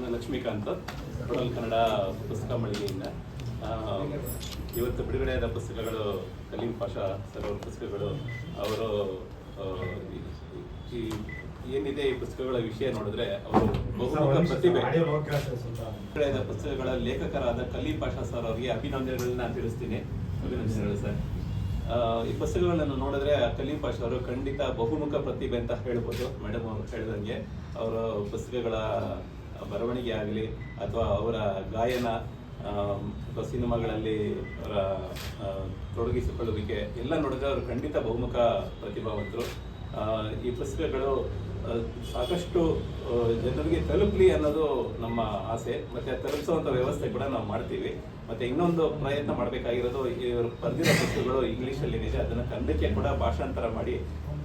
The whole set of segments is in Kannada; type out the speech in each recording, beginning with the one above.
ನಾನು ಲಕ್ಷ್ಮೀಕಾಂತ್ ಕೊಡಲ್ ಕನ್ನಡ ಪುಸ್ತಕ ಮಳಿಗೆಯಿಂದ. ಇವತ್ತು ಬಿಡುಗಡೆಯಾದ ಪುಸ್ತಕಗಳು ಕಲೀಂ ಪಾಷಾ ಸರ್ ಅವರ ಪುಸ್ತಕಗಳು ಅವರು ಈ- ಏನಿದೆ ಈ ಪುಸ್ತಕಗಳ ವಿಷಯ ನೋಡಿದ್ರೆ ಅವರು ಬಹುಮುಖ ಪ್ರತಿಭೆ. ಬಿಡುಗಡೆಯಾದ ಪುಸ್ತಕಗಳ ಲೇಖಕರಾದ ಕಲೀಂ ಪಾಷಾ ಸರ್ ಅವರಿಗೆ ಅಭಿನಂದನೆಗಳನ್ನ ತಿಳಿಸ್ತೀನಿ. ಅಭಿನಂದನೆಗಳು ಸರ್. ಈ ಪುಸ್ತಕಗಳನ್ನು ನೋಡಿದ್ರೆ ಕಲೀಂ ಪಾಷಾ ಅವರು ಖಂಡಿತ ಬಹುಮುಖ ಪ್ರತಿಭೆ ಅಂತ ಹೇಳ್ಬೋದು. ಮೇಡಮ್ ಅವರು ಹೇಳಿದಂಗೆ. ಅವರ ಪುಸ್ತಕಗಳ ಬರವಣಿಗೆ ಆಗಲಿ ಅಥವಾ ಅವರ ಗಾಯನ ಅಥವಾ ಸಿನಿಮಾಗಳಲ್ಲಿ, ಅವರ ತೊಡಗಿಸಿಕೊಳ್ಳುವಿಕೆ, ಎಲ್ಲ ನೋಡಿದ್ರೆ ಅವರು ಖಂಡಿತ ಬಹುಮುಖ ಪ್ರತಿಭಾವಂತರು. ಈ ಪುಸ್ತಕಗಳು ಸಾಕಷ್ಟು ಜನರಿಗೆ ತಲುಪಲಿ ಅನ್ನೋದು ನಮ್ಮ ಆಸೆ. ಮತ್ತೆ ತಲುಪಿಸುವಂತ ವ್ಯವಸ್ಥೆ ಕೂಡ ನಾವು ಮಾಡ್ತೀವಿ. ಮತ್ತೆ ಇನ್ನೊಂದು ಪ್ರಯತ್ನ ಮಾಡಬೇಕಾಗಿರೋದು, ಇವರು ಬರೆದಿರೋ ಪುಸ್ತಕಗಳು ಇಂಗ್ಲೀಷಲ್ಲಿ ಇದೆ ಅದನ್ನು ಕನ್ನಡಕ್ಕೆ ಕೂಡ ಭಾಷಾಂತರ ಮಾಡಿ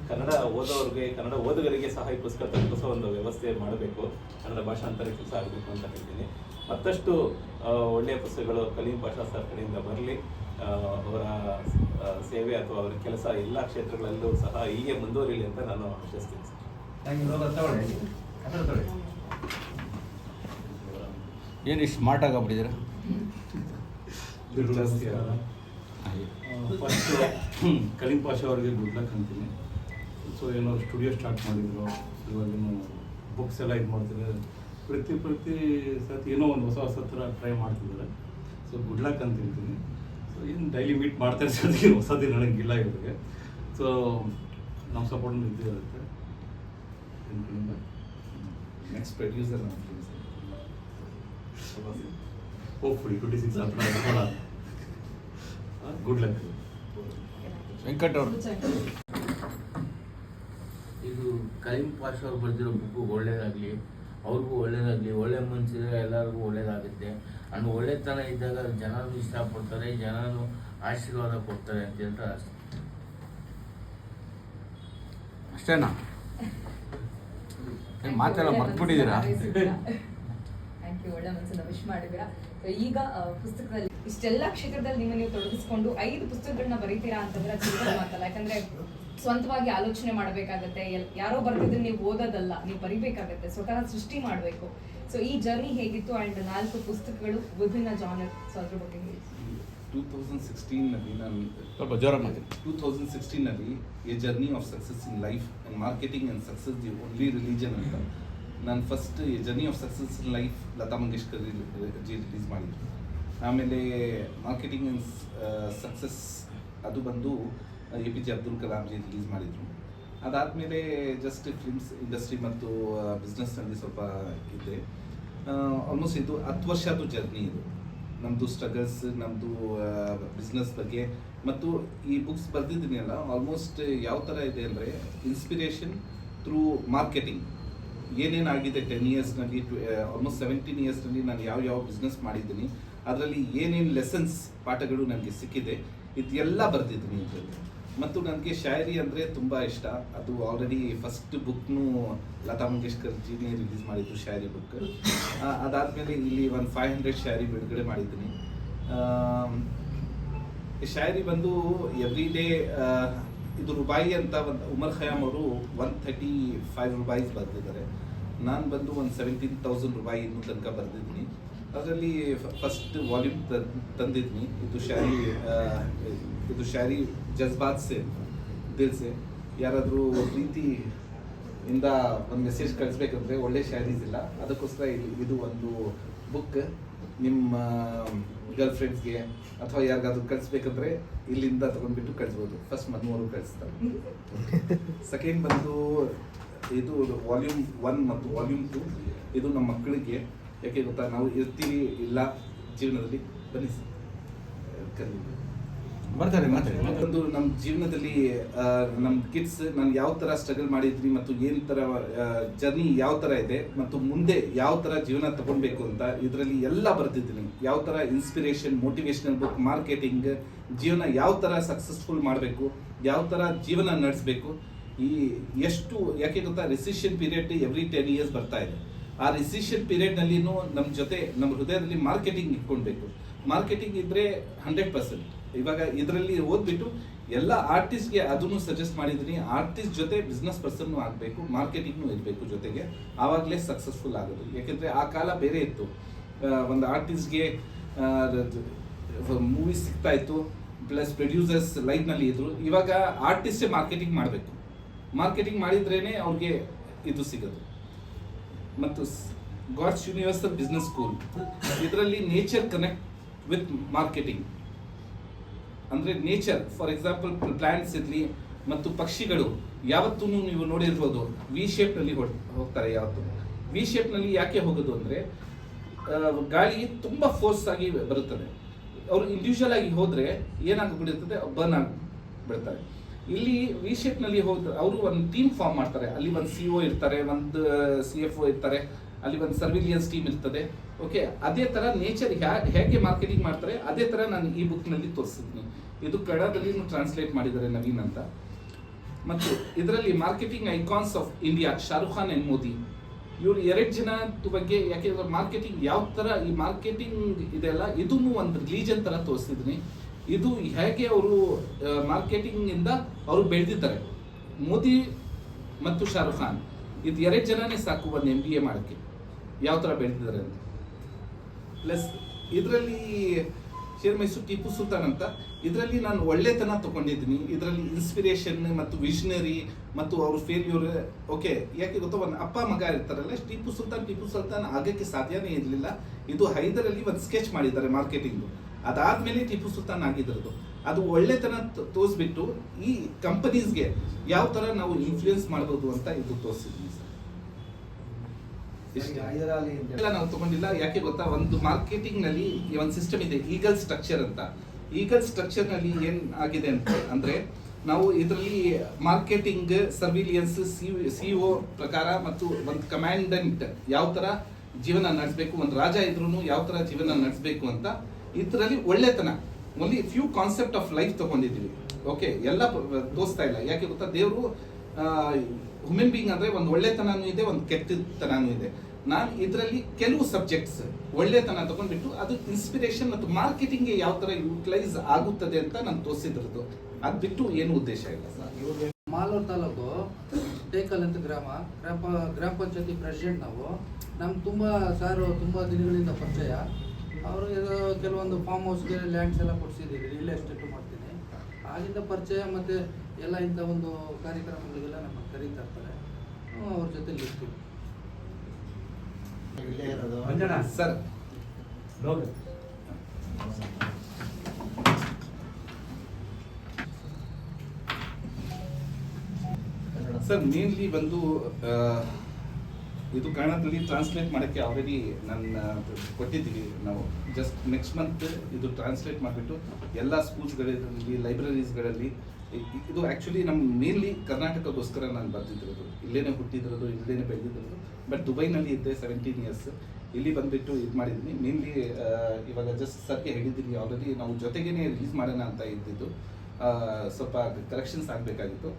ಕನ್ನಡ ಓದೋರಿಗೆ ಕನ್ನಡ ಓದುಗರಿಗೆ ಸಹ ಈ ಪುಸ್ತಕ ತಲುಪಿಸೋ ಒಂದು ವ್ಯವಸ್ಥೆ ಮಾಡಬೇಕು. ಕನ್ನಡ ಭಾಷಾಂತರ ಕೆಲಸ ಆಗಬೇಕು ಅಂತ ಹೇಳ್ತೀನಿ. ಮತ್ತಷ್ಟು ಒಳ್ಳೆಯ ಪುಸ್ತಕಗಳು ಕಲೀಂ ಭಾಷಾ ಸರ್ ಕಡೆಯಿಂದ ಬರಲಿ. ಅವರ ಸೇವೆ ಅಥವಾ ಅವರ ಕೆಲಸ ಎಲ್ಲ ಕ್ಷೇತ್ರಗಳಲ್ಲೂ ಸಹ ಹೀಗೆ ಮುಂದುವರಿಲಿ ಅಂತ ನಾನು ಆಶಿಸ್ತೀನಿ ಏನು ಇಷ್ಟು ಸ್ಮಾರ್ಟ್ ಆಗಿಬಿಟ್ಟಿದ್ದೀರಾ? ಫಸ್ಟ್ ಕಲೀಂ ಪಾಷ ಅವರಿಗೆ ಗುಡ್ ಲಕ್ ಅಂತೀನಿ. ಸೊ ಏನೋ ಸ್ಟುಡಿಯೋ ಸ್ಟಾರ್ಟ್ ಮಾಡಿದ್ರು. ಇವಾಗೇನು ಬುಕ್ಸ್ ಎಲ್ಲ ಇದು ಮಾಡ್ತಾರೆ ಪ್ರತಿ ಪ್ರತಿ ಸತಿ ಏನೋ ಒಂದು ಹೊಸ ಹೊಸ ಥರ ಟ್ರೈ ಮಾಡ್ತಿದ್ದಾರೆ. ಸೊ ಗುಡ್ ಲಕ್ ಅಂತ ಹೇಳ್ತೀನಿ. ಸೊ ಏನು ಡೈಲಿ ಮೀಟ್ ಮಾಡ್ತಾ ಇರ್ತೀವಿ ಹೊಸದು ನನಗಿಲ್ಲ ಇವರಿಗೆ. ಸೊ ನಮ್ಮ ಸಪೋರ್ಟ್ ಇದ್ದೇ ಇರುತ್ತೆ. Next producer hopefully twenty six good luck Venkat ಅವರು. ಇದು ಕಲೀಂ ಪಾಷ ಅವ್ರು ಬರೆದಿರೋ ಬುಕ್ಕು ಒಳ್ಳೇದಾಗಲಿ ಅವ್ರಿಗೂ ಒಳ್ಳೇದಾಗಲಿ ಒಳ್ಳೆ ಮನಸ್ಸಿದ್ರೆ ಎಲ್ಲರಿಗೂ ಒಳ್ಳೇದಾಗುತ್ತೆ. ಅಂಡ್ ಒಳ್ಳೆತನ ಇದ್ದಾಗ ಜನರು ಇಷ್ಟಪಡ್ತಾರೆ ಜನರು ಆಶೀರ್ವಾದ ಕೊಡ್ತಾರೆ ಅಂತ ಹೇಳ್ತಾರೆ ಅಷ್ಟೇ. ಅಷ್ಟೇನಾ? ಮಾತೆಲ್ಲ ಮರ್ತ್ಬಿಟ್ಟಿದ್ದೀರಾ? ಥ್ಯಾಂಕ್ ಯು ಒಳ್ಳೆ ಮನಸ್ಸನ್ನ ವಿಶ್ ಮಾಡಿದ್ದೀರಾ? ಈಗ ಪುಸ್ತಕದಲ್ಲಿ ಇಷ್ಟೆಲ್ಲ ಕ್ಷೇತ್ರದಲ್ಲಿ ನಿಮ್ಮ ನೀವು ತೊಡಗಿಸ್ಕೊಂಡು ಐದು ಪುಸ್ತಕಗಳನ್ನ ಬರೀತೀರಾ ಅಂತಂದ್ರೆ ಮಾತಲ್ಲ. ಯಾಕಂದ್ರೆ ಸ್ವಂತವಾಗಿ ಆಲೋಚನೆ ಮಾಡಬೇಕಾಗತ್ತೆ. ಯಾರೋ ಬರ್ತಿದ್ರೆ ನೀವು ಓದೋದಲ್ಲ ನೀವು ಬರಿಬೇಕಾಗತ್ತೆ. ಸ್ವತಃ ಸೃಷ್ಟಿ ಮಾಡಬೇಕು. ಸೊ ಈ ಜರ್ನಿ ಹೇಗಿತ್ತು ಅಂಡ್ ನಾಲ್ಕು ಪುಸ್ತಕಗಳು ವಿಭಿನ್ನ ಜಾನರ್ ಸೊ ಅದ್ರ ಬಗ್ಗೆ ಹೇಳಿ. ಟೂ ತೌಸಂಡ್ ಸಿಕ್ಸ್ಟೀನಲ್ಲಿ ನಾನು ಸ್ವಲ್ಪ ಜ್ವರ two thousand ಸಿಕ್ಸ್ಟೀನಲ್ಲಿ a journey of success in life and marketing and success the only religion ಅಂತ. ನಾನು first a journey of success in life Lata Mangeshkar ji release ಮಾಡಿದ್ರು ಆಮೇಲೆ ಮಾರ್ಕೆಟಿಂಗ್ ಆ್ಯಂಡ್ ಸಕ್ಸಸ್ ಅದು ಬಂದು A P J Abdul Kalam ji release ಮಾಡಿದರು. ಅದಾದಮೇಲೆ ಜಸ್ಟ್ ಫಿಲ್ಮ್ಸ್ ಇಂಡಸ್ಟ್ರಿ ಮತ್ತು ಬಿಸ್ನೆಸ್ನಲ್ಲಿ ಸ್ವಲ್ಪ ಇದ್ದೆ ಆಲ್ಮೋಸ್ಟ್ ಇದು ಹತ್ತು ವರ್ಷದ್ದು ಜರ್ನಿ ಇದು. ನಮ್ಮದು ಸ್ಟ್ರಗಲ್ಸ್ ನಮ್ಮದು ಬಿಸ್ನೆಸ್ ಬಗ್ಗೆ ಮತ್ತು ಈ ಬುಕ್ಸ್ ಬರೆದಿದ್ದೀನಿ ಅಲ್ಲ ಆಲ್ಮೋಸ್ಟ್ ಯಾವ ಥರ ಇದೆ ಅಂದರೆ ಇನ್ಸ್ಪಿರೇಷನ್ ಥ್ರೂ ಮಾರ್ಕೆಟಿಂಗ್ ಏನೇನಾಗಿದೆ ಟೆನ್ ಇಯರ್ಸ್ನಲ್ಲಿ ಆಲ್ಮೋಸ್ಟ್ ಸೆವೆಂಟೀನ್ ಇಯರ್ಸ್ನಲ್ಲಿ ನಾನು ಯಾವ ಯಾವ ಬಿಸ್ನೆಸ್ ಮಾಡಿದ್ದೀನಿ, ಅದರಲ್ಲಿ ಏನೇನು ಲೆಸನ್ಸ್ ಪಾಠಗಳು ನನಗೆ ಸಿಕ್ಕಿದೆ, ಇದೆಲ್ಲ ಬರೆದಿದ್ದೀನಿ ಇದರಲ್ಲಿ. ಮತ್ತು ನನಗೆ ಶಾಯರಿ ಅಂದರೆ ತುಂಬ ಇಷ್ಟ. ಅದು ಆಲ್ರೆಡಿ ಫಸ್ಟ್ ಬುಕ್ನು ಲತಾ ಮಂಗೇಶ್ಕರ್ ಜೀನೇ ರಿಲೀಸ್ ಮಾಡಿದ್ದು ಶಾಯರಿ ಬುಕ್ ಅದಾದಮೇಲೆ ಇಲ್ಲಿ ಒಂದು ಫೈವ್ ಹಂಡ್ರೆಡ್ ಶಾಯರಿ ಬಿಡುಗಡೆ ಮಾಡಿದ್ದೀನಿ. ಶಾಯರಿ ಬಂದು ಎವ್ರಿ ಡೇ ಇದು ರುಬಾಯಿ ಅಂತ ಒಂದು, ಉಮರ್ ಖಯಾಮ್ ಅವರು ಒನ್ ಥರ್ಟಿ ಫೈವ್ ರುಬಾಯಿಸ್ ಬರೆದಿದ್ದಾರೆ. ನಾನು ಬಂದು ಒಂದು ಸೆವೆಂಟೀನ್ ತೌಸಂಡ್ ರೂಪಾಯಿ ಇನ್ನೂ ತನಕ ಬರೆದಿದ್ದೀನಿ. ಅದರಲ್ಲಿ ಫಸ್ಟ್ ವಾಲ್ಯೂಮ್ ತಂದಿದ್ದೀನಿ. ಇದು ಶಾಯರಿ ಇದು ಶಾಯರಿ ಜಜ್ಬಾತ್ ಸೆ ದಿಲ್ ಸೆ ಯಾರಾದರೂ ಪ್ರೀತಿ ಇಂದ ಒಂದು ಮೆಸೇಜ್ ಕಳಿಸ್ಬೇಕಂದ್ರೆ ಒಳ್ಳೆ ಶಾರೀಸ್ ಇಲ್ಲ ಅದಕ್ಕೋಸ್ಕರ ಇಲ್ಲಿ ಇದು ಒಂದು ಬುಕ್ ನಿಮ್ಮ ಗರ್ಲ್ ಫ್ರೆಂಡ್ಸ್ಗೆ ಅಥವಾ ಯಾರಿಗಾದ್ರೂ ಕಳಿಸ್ಬೇಕಂದ್ರೆ ಇಲ್ಲಿಂದ ತಗೊಂಡ್ಬಿಟ್ಟು ಕಳಿಸ್ಬೋದು ಫಸ್ಟ್ ಮದುವರು ಕಳಿಸ್ತಾರೆ. ಸೆಕೆಂಡ್ ಬಂದು ಇದು ವಾಲ್ಯೂಮ್ ಒನ್ ಮತ್ತು ವಾಲ್ಯೂಮ್ ಟು ಇದು ನಮ್ಮ ಮಕ್ಕಳಿಗೆ. ಯಾಕೆ ಗೊತ್ತಾ? ನಾವು ಇರ್ತೀವಿ ಇಲ್ಲ ಜೀವನದಲ್ಲಿ ಬನ್ನಿ ಕರೀಲಿ. ಬರ್ತಾರೆ ಮತ್ತೊಂದು ನಮ್ಮ ಜೀವನದಲ್ಲಿ ನಮ್ಮ ಕಿಡ್ಸ್ ನಾನು ಯಾವ ಥರ ಸ್ಟ್ರಗಲ್ ಮಾಡಿದ್ರಿ ಮತ್ತು ಏನು ಥರ ಜರ್ನಿ ಯಾವ ಥರ ಇದೆ ಮತ್ತು ಮುಂದೆ ಯಾವ ಥರ ಜೀವನ ತಗೊಳ್ಬೇಕು ಅಂತ ಇದರಲ್ಲಿ ಎಲ್ಲ ಬರ್ತಿದ್ದೀನಿ ಯಾವ ಥರ ಇನ್ಸ್ಪಿರೇಷನ್ ಮೋಟಿವೇಶನಲ್ ಬುಕ್ ಮಾರ್ಕೆಟಿಂಗ್ ಜೀವನ ಯಾವ ಥರ ಸಕ್ಸಸ್ಫುಲ್ ಮಾಡಬೇಕು, ಯಾವ ಥರ ಜೀವನ ನಡೆಸಬೇಕು, ಈ ಎಷ್ಟು, ಯಾಕೆ ಗೊತ್ತಾ recession period every ten years ಬರ್ತಾ ಇದೆ. ಆ ರಿಸಿಷನ್ ಪೀರಿಯಡ್ನಲ್ಲಿನೂ ನಮ್ಮ ಜೊತೆ ನಮ್ಮ ಹೃದಯದಲ್ಲಿ ಮಾರ್ಕೆಟಿಂಗ್ ಇಟ್ಕೊಳ್ಬೇಕು. ಮಾರ್ಕೆಟಿಂಗ್ ಇದ್ರೆ ಹಂಡ್ರೆಡ್ ಪರ್ಸೆಂಟ್ ಇವಾಗ ಇದರಲ್ಲಿ ಓದ್ಬಿಟ್ಟು ಎಲ್ಲ ಆರ್ಟಿಸ್ಟ್ಗೆ ಅದನ್ನು ಸಜೆಸ್ಟ್ ಮಾಡಿದ್ದೀನಿ. ಆರ್ಟಿಸ್ಟ್ ಜೊತೆ ಬಿಸ್ನೆಸ್ ಪರ್ಸನ್ ಆಗಬೇಕು ಮಾರ್ಕೆಟಿಂಗ್ನು ಇರಬೇಕು ಜೊತೆಗೆ. ಆವಾಗಲೇ ಸಕ್ಸಸ್ಫುಲ್ ಆಗೋದು. ಯಾಕೆಂದರೆ ಆ ಕಾಲ ಬೇರೆ ಇತ್ತು. ಒಂದು ಆರ್ಟಿಸ್ಟ್ಗೆ ಮೂವೀಸ್ ಸಿಗ್ತಾ ಇತ್ತು. ಪ್ಲಸ್ ಪ್ರೊಡ್ಯೂಸರ್ಸ್ ಲೈಫ್ನಲ್ಲಿ ಇದ್ರು. ಇವಾಗ ಆರ್ಟಿಸ್ಟೇ ಮಾರ್ಕೆಟಿಂಗ್ ಮಾಡಬೇಕು. ಮಾರ್ಕೆಟಿಂಗ್ ಮಾಡಿದ್ರೇನೆ ಅವ್ರಿಗೆ ಇದು ಸಿಗೋದು. ಮತ್ತು ಗಾಡ್ಸ್ ಯೂನಿವರ್ಸಲ್ ಬಿಸ್ನೆಸ್ ಸ್ಕೂಲ್ ಇದರಲ್ಲಿ ನೇಚರ್ ಕನೆಕ್ಟ್ ವಿತ್ ಮಾರ್ಕೆಟಿಂಗ್ ಅಂದರೆ ನೇಚರ್ ಫಾರ್ ಎಕ್ಸಾಂಪಲ್ ಪ್ಲ್ಯಾಂಟ್ಸ್ ಇರಲಿ ಮತ್ತು ಪಕ್ಷಿಗಳು, ಯಾವತ್ತೂ ನೀವು ನೋಡಿರ್ಬೋದು ವಿ ಶೇಪ್ನಲ್ಲಿ ಹೋಗ್ತಾರೆ ಯಾವತ್ತು. ವಿ ಶೇಪ್ನಲ್ಲಿ ಯಾಕೆ ಹೋಗೋದು ಅಂದರೆ ಗಾಳಿ ತುಂಬ ಫೋರ್ಸ್ ಆಗಿ ಬರುತ್ತದೆ. ಅವರು ಇಂಡಿವಿಜುವಲ್ ಆಗಿ ಹೋದರೆ ಏನಾಗ್ಬಿಡುತ್ತದೆ ಬರ್ನ್ ಆಗಿಬಿಡ್ತಾರೆ. ಇಲ್ಲಿ ವಿ ಶೇಪ್ನಲ್ಲಿ ಹೋದ್ರೆ, ಅವರು ಒಂದು ಟೀಮ್ ಫಾರ್ಮ್ ಮಾಡ್ತಾರೆ. ಅಲ್ಲಿ ಒಂದು ಸಿ ಒ ಇರ್ತಾರೆ, ಒಂದು ಸಿ ಎಫ್ ಒ ಇರ್ತಾರೆ. ಅಲ್ಲಿ ಒಂದು ಸರ್ವಿಲಿಯನ್ಸ್ ಟೀಮ್ ಇರ್ತದೆ. ಓಕೆ ಅದೇ ಥರ ನೇಚರ್ ಹೇಗೆ ಮಾರ್ಕೆಟಿಂಗ್ ಮಾಡ್ತಾರೆ, ಅದೇ ಥರ ನಾನು ಈ ಬುಕ್ನಲ್ಲಿ ತೋರಿಸಿದ್ದೀನಿ ಇದು ಕನ್ನಡದಲ್ಲಿ ಟ್ರಾನ್ಸ್ಲೇಟ್ ಮಾಡಿದ್ದಾರೆ ನವೀನ್ ಅಂತ. ಮತ್ತು ಇದರಲ್ಲಿ marketing icons of India Shahrukh Khan and Modi ಇವರು ಎರಡು ಜನ ಬಗ್ಗೆ ಯಾಕೆಂದ್ರೆ ಮಾರ್ಕೆಟಿಂಗ್ ಯಾವ ಥರ ಈ ಮಾರ್ಕೆಟಿಂಗ್ ಇದೆಲ್ಲ, ಇದನ್ನು ಒಂದು ರಿಲೀಜನ್ ಥರ ತೋರಿಸಿದ್ದೀನಿ ಇದು ಹೇಗೆ ಅವರು ಮಾರ್ಕೆಟಿಂಗ್ ಇಂದ ಅವರು ಬೆಳೆದಿದ್ದಾರೆ. ಮೋದಿ ಮತ್ತು ಶಾರುಖ್ ಖಾನ್ ಇದು ಎರಡು ಜನನೇ ಸಾಕು ಒಂದು ಎಂ ಬಿ ಎ ಮಾಡೋಕ್ಕೆ. ಯಾವ ಥರ ಬೆಳೆದಿದ್ದಾರೆ ಅಂತ? ಪ್ಲಸ್ ಇದರಲ್ಲಿ ಶೇರ್ ಮೈಸೂರು ಟಿಪ್ಪು ಸುಲ್ತಾನ್ ಅಂತ, ಇದರಲ್ಲಿ ನಾನು ಒಳ್ಳೆತನ ತಗೊಂಡಿದ್ದೀನಿ. ಇದರಲ್ಲಿ ಇನ್ಸ್ಪಿರೇಷನ್ ಮತ್ತು ವಿಷನರಿ ಮತ್ತು ಅವ್ರ ಫೇಲ್ಯೂರ್ ಓಕೆ ಯಾಕೆ ಗೊತ್ತಾ? ಒಂದು ಅಪ್ಪ ಮಗ ಇರ್ತಾರಲ್ಲ ಟಿಪ್ಪು ಸುಲ್ತಾನ್ ಟಿಪ್ಪು ಸುಲ್ತಾನ್ ಆಗಕ್ಕೆ ಸಾಧ್ಯನೇ ಇರಲಿಲ್ಲ. ಇದು ಹೈದರಲ್ಲಿ ಒಂದು ಸ್ಕೆಚ್ ಮಾಡಿದ್ದಾರೆ ಮಾರ್ಕೆಟಿಂಗು ಅದಾದಮೇಲೆ ಟಿಪ್ಪು ಸುಲ್ತಾನ್ ಆಗಿದ್ದರದು ಅದು ಒಳ್ಳೆತನ ತೋರಿಸ್ಬಿಟ್ಟು ಈ ಕಂಪನೀಸ್ಗೆ ಯಾವ ಥರ ನಾವು ಇನ್ಫ್ಲೂಯೆನ್ಸ್ ಮಾಡ್ಬೋದು ಅಂತ ಇದು ಇಷ್ಟೇ. ಎಲ್ಲ ನಾವು ತಗೊಂಡಿಲ್ಲ. ಯಾಕೆ ಗೊತ್ತಾ? ಒಂದು ಮಾರ್ಕೆಟಿಂಗ್ನಲ್ಲಿ ಒಂದು ಸಿಸ್ಟಮ್ ಇದೆ ಈಗಲ್ ಸ್ಟ್ರಕ್ಚರ್ ಅಂತ. ಈಗಲ್ ಸ್ಟ್ರಕ್ಚರ್ನಲ್ಲಿ ಏನ್ ಆಗಿದೆ ಅಂತ ಅಂದ್ರೆ ನಾವು ಇದರಲ್ಲಿ ಮಾರ್ಕೆಟಿಂಗ್ ಸರ್ವಿಲಿಯನ್ಸ್ ಸಿ ಒ ಪ್ರಕಾರ ಮತ್ತು ಒಂದು ಕಮಾಂಡೆಂಟ್ ಯಾವ ತರ ಜೀವನ ನಡೆಸಬೇಕು ಒಂದು ರಾಜ ಇದ್ರು ಯಾವ ತರ ಜೀವನ ನಡೆಸಬೇಕು ಅಂತ ಇದರಲ್ಲಿ ಒಳ್ಳೆತನ. Only few concept of life ತಗೊಂಡಿದ್ದೀವಿ. ಓಕೆ ಎಲ್ಲ ತೋರಿಸ್ತಾ ಇಲ್ಲ. ಯಾಕೆ ಗೊತ್ತಾ? ದೇವರು ಹ್ಯೂಮನ್ ಬೀಯಿಂಗ್ ಅಂದ್ರೆ ಒಂದು ಒಳ್ಳೆತನನೂ ಇದೆ ಒಂದು ಕೆಟ್ಟತನನೂ ಇದೆ. ನಾನು ಇದರಲ್ಲಿ ಕೆಲವು ಸಬ್ಜೆಕ್ಟ್ಸ್ ಒಳ್ಳೆತನ ತಗೊಂಡ್ಬಿಟ್ಟು ಅದು ಇನ್ಸ್ಪಿರೇಷನ್ ಮತ್ತು ಮಾರ್ಕೆಟಿಂಗ್ಗೆ ಯಾವ ತರ ಯೂಟಿಲೈಸ್ ಆಗುತ್ತದೆ ಅಂತ ನಾನು ತೋರಿಸಿದ್ರದ್ದು ಅದು ಬಿಟ್ಟು ಏನು ಉದ್ದೇಶ ಇಲ್ಲ. ಸರ್ ಮಾಲೂರು ತಾಲೂಕು ಟೇಕಲ್ ಅಂತ ಗ್ರಾಮ ಗ್ರಾಮ ಗ್ರಾಮ ಪಂಚಾಯತಿ ಪ್ರೆಸಿಡೆಂಟ್ ನಾವು. ನಮ್ಗೆ ತುಂಬ ಸಾರು ತುಂಬ ದಿನಗಳಿಂದ ಪರಿಚಯ. ಅವರು ಕೆಲವೊಂದು ಫಾರ್ಮ್ ಹೌಸ್ಗೆ ಲ್ಯಾಂಡ್ಸ್ ಎಲ್ಲ ಕೊಡಿಸಿದ್ದೀವಿ ರಿಯಲ್ ಎಸ್ಟೇಟು ಮಾಡ್ತೀನಿ. ಆಗಿಂದ ಪರಿಚಯ ಮತ್ತು ಎಲ್ಲ ಇಂಥ ಒಂದು ಕಾರ್ಯಕ್ರಮಗಳಿಗೆಲ್ಲ ನಮ್ಮನ್ನು ಕರೀತಾ ಇರ್ತಾರೆ. ಅವ್ರ ಜೊತೆಲಿ ಇರ್ತೀವಿ. ಸರ್. ಸರ್ ಮೇನ್ಲಿ ಬಂದು ಇದು ಕನ್ನಡದಲ್ಲಿ ಟ್ರಾನ್ಸ್ಲೇಟ್ ಮಾಡೋಕ್ಕೆ ಆಲ್ರೆಡಿ ನನ್ನ ಕೊಟ್ಟಿದ್ದೀವಿ ನಾವು. ಜಸ್ಟ್ ನೆಕ್ಸ್ಟ್ ಮಂತ್ ಇದು ಟ್ರಾನ್ಸ್ಲೇಟ್ ಮಾಡಿಬಿಟ್ಟು ಎಲ್ಲ ಸ್ಕೂಲ್ಸ್ಗಳಲ್ಲಿ ಲೈಬ್ರರೀಸ್ಗಳಲ್ಲಿ ಇದು ಆ್ಯಕ್ಚುಲಿ ನಮ್ಮ ಮೇನ್ಲಿ ಕರ್ನಾಟಕಕ್ಕೋಸ್ಕರ ನಾನು ಬರ್ತಿದ್ದಿರೋದು ಇಲ್ಲೇನೆ ಹುಟ್ಟಿದಿರೋದು, ಇಲ್ಲೇನೆ ಬೆಳೆದಿರೋದು ಬಟ್ ದುಬೈನಲ್ಲಿ ಇದ್ದೆ ಸೆವೆಂಟೀನ್ ಇಯರ್ಸ್ ಇಲ್ಲಿ ಬಂದುಬಿಟ್ಟು ಇದು ಮಾಡಿದ್ದೀನಿ ಮೇನ್ಲಿ ಇವಾಗ ಜಸ್ಟ್ ಸರ್ಗೆ ಹೇಳಿದ್ದೀನಿ ಆಲ್ರೆಡಿ ನಾವು ಜೊತೆಗೇನೆ ರಿಲೀಸ್ ಮಾಡೋಣ ಅಂತ ಇದ್ದಿದ್ದು. ಸ್ವಲ್ಪ ಕರೆಕ್ಷನ್ಸ್ ಆಗಬೇಕಾಗಿತ್ತು.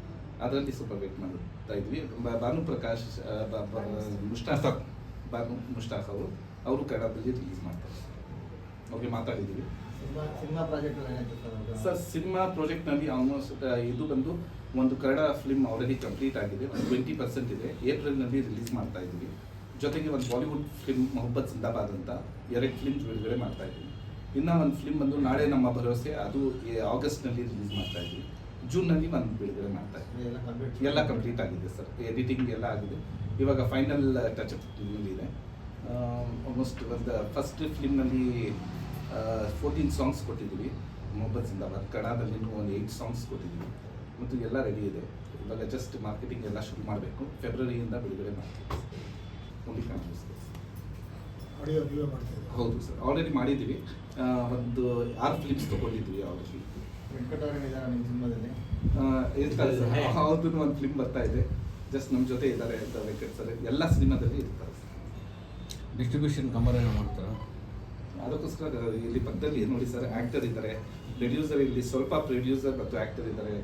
ಅದರಲ್ಲಿ ಸ್ವಲ್ಪ ವೇಟ್ ಮಾಡ್ತಾ ಇದ್ವಿ. ಭಾನು ಪ್ರಕಾಶ್ ಮುಷ್ಟಾಫ್ ಭಾನು ಮುಷ್ಟಾಫ್ ಅವರು ಅವರು ಕನ್ನಡದಲ್ಲಿ ರಿಲೀಸ್ ಮಾಡ್ತಾರೆ. ಓಕೆ ಮಾತಾಡಿದ್ದೀವಿ ಸರ್ ಸಿನಿಮಾ ಪ್ರಾಜೆಕ್ಟ್ನಲ್ಲಿ ಆಲ್ಮೋಸ್ಟ್ ಇದು ಬಂದು ಒಂದು ಕನ್ನಡ ಫಿಲ್ಮ್ ಆಲ್ರೆಡಿ ಕಂಪ್ಲೀಟ್ ಆಗಿದೆ. ಒಂದು ಟ್ವೆಂಟಿ ಪರ್ಸೆಂಟ್ ಇದೆ. ಏಪ್ರಿಲ್ನಲ್ಲಿ ರಿಲೀಸ್ ಮಾಡ್ತಾ ಇದ್ದೀವಿ. ಜೊತೆಗೆ ಒಂದು ಬಾಲಿವುಡ್ ಫಿಲ್ಮ್ ಮೊಹಬ್ಬತ್ ಜಿಂದಾಬಾದ್ ಅಂತ ಎರಡು ಫಿಲ್ಮ್ ಬಿಡುಗಡೆ ಮಾಡ್ತಾ ಇದ್ದೀವಿ. ಇನ್ನು ಒಂದು ಫಿಲ್ಮ್ ಬಂದು ನಾಳೆ ನಮ್ಮ ಭರವಸೆ ಅದು ಆಗಸ್ಟ್ನಲ್ಲಿ ರಿಲೀಸ್ ಮಾಡ್ತಾ ಇದ್ದೀವಿ. ಜೂನ್ನಲ್ಲಿ ಒಂದು ಬಿಡುಗಡೆ ಮಾಡ್ತಾ ಇದ್ದೀವಿ? ಎಲ್ಲ ಕಂಪ್ಲೀಟ್ ಆಗಿದೆ. ಸರ್. ಎಡಿಟಿಂಗ್ ಎಲ್ಲ ಆಗಿದೆ. ಇವಾಗ ಫೈನಲ್ ಟಚ್ ಅಪ್ ಇದೆ. ಆಲ್ಮೋಸ್ಟ್ ಒಂದು ಫಸ್ಟ್ ಫಿಲ್ಮ್ನಲ್ಲಿ ಫೋರ್ಟೀನ್ ಸಾಂಗ್ಸ್ ಕೊಟ್ಟಿದ್ದೀವಿ. ಮೊಹಬ್ಬತ್ ಜಿಂದಾಬಾದ್ ಕನ್ನಡದಲ್ಲಿ ಒಂದು ಏಯ್ಟ್ ಸಾಂಗ್ಸ್ ಕೊಟ್ಟಿದ್ದೀವಿ. ಮತ್ತು ಎಲ್ಲ ರೆಡಿ ಇದೆ. ಇವಾಗ ಜಸ್ಟ್ ಮಾರ್ಕೆಟಿಂಗ್ ಎಲ್ಲ ಶುರು ಮಾಡಬೇಕು. ಫೆಬ್ರವರಿಯಿಂದ ಬಿಡುಗಡೆ ಮಾಡ್ತೀವಿ. ಹೌದು ಸರ್ ಆಲ್ರೆಡಿ ಮಾಡಿದ್ದೀವಿ. ಒಂದು ಆರು ಫಿಲಿಮ್ಸ್ ತೊಗೊಂಡಿದ್ದೀವಿ ಆಲ್ರೆಡಿ ವೆಂಕಟ್ ಅವರೇನಿದ್ದಾರೆ ನಿಮ್ಮ ಸಿನಿಮಾದಲ್ಲಿ? ಇರ್ತಾರೆ ಸರ್ ಹೌದು ಒಂದು ಫಿಲ್ಮ್ ಬರ್ತಾ ಇದೆ. ಜಸ್ಟ್ ನಮ್ಮ ಜೊತೆ ಇದ್ದಾರೆ ಅಂತ ವೆಂಕಟ್ ಸರ್ ಎಲ್ಲ ಸಿನಿಮಾದಲ್ಲಿ ಇರ್ತಾರೆ ಸರ್ ಡಿಸ್ಟ್ರಿಬ್ಯೂಷನ್ ಕಂಬರೇನ ಮಾಡ್ತಾರಾ? ಅದಕ್ಕೋಸ್ಕರ ಇಲ್ಲಿ ಪಕ್ಕದಲ್ಲಿ ನೋಡಿ ಸರ್ ಆ್ಯಕ್ಟರ್ ಇದ್ದಾರೆ ಪ್ರೊಡ್ಯೂಸರ್ ಇಲ್ಲಿ ಸ್ವಲ್ಪ ಪ್ರೊಡ್ಯೂಸರ್ ಮತ್ತು ಆ್ಯಕ್ಟರ್ ಇದ್ದಾರೆ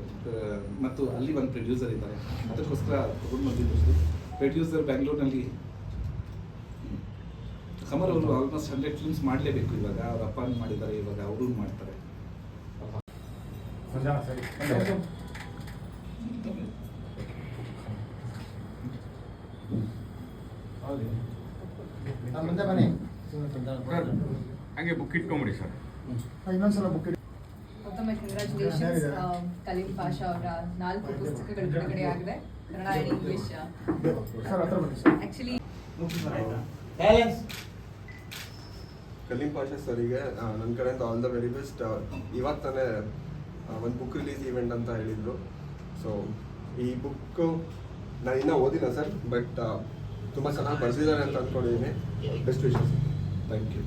ಮತ್ತು ಅಲ್ಲಿ ಒಂದು ಪ್ರೊಡ್ಯೂಸರ್ ಇದ್ದಾರೆ ಅದಕ್ಕೋಸ್ಕರ ತಗೊಂಡು ಬಂದಿದ್ದು ಪ್ರೊಡ್ಯೂಸರ್ ಬ್ಯಾಂಗ್ಳೂರ್ನಲ್ಲಿ ಕಮರ್ ಅವರು ಆಲ್ಮೋಸ್ಟ್ ಹಂಡ್ರೆಡ್ ಫಿಲ್ಮ್ಸ್ ಮಾಡಲೇಬೇಕು ಇವಾಗ ಅವ್ರ ಅಪ್ಪ ಮಾಡಿದ್ದಾರೆ ಇವಾಗ ಅವರು ಮಾಡ್ತಾರೆ ಮುಂದೆ ಬನ್ನಿ ಹಂಗೆ ಬುಕ್ ಇಟ್ಕೊಂಬಿಡಿ ಸರ್. ಇನ್ನೊಂದ್ಸಲ ಬುಕ್ ಮತ್ತೊಮ್ಮೆ ಕಂಗ್ರ್ಯಾಚುಲೇಷನ್ಸ್ ಕಲೀಂ ಪಾಷಾ ಅವರ ನಾಲ್ಕು ಪುಸ್ತಕಗಳು ಬಿಡುಗಡೆ ಆಗಿದೆ. Kannada and English sir sir. Actually Kaleem Pasha ಸರಿಗೆ ನನ್ನ ಕಡೆಯಿಂದ ಆಲ್ ದ ವೆರಿ ಬೆಸ್ಟ್ ಇವಾಗ ತಾನೇ ಒಂದು ಬುಕ್ ರಿಲೀಸ್ ಈವೆಂಟ್ ಅಂತ ಹೇಳಿದ್ರು. ಸೊ ಈ ಬುಕ್ಕು ನಾನು ಇನ್ನೂ ಓದಿಲ್ಲ ಸರ್ ಬಟ್ ತುಂಬ ಚೆನ್ನಾಗಿ ಬರೆದಿದ್ದಾರೆ ಅಂತ ಅಂದ್ಕೊಂಡಿದ್ದೀನಿ ಬೆಸ್ಟ್ ವಿಶಸ್ ಥ್ಯಾಂಕ್ ಯು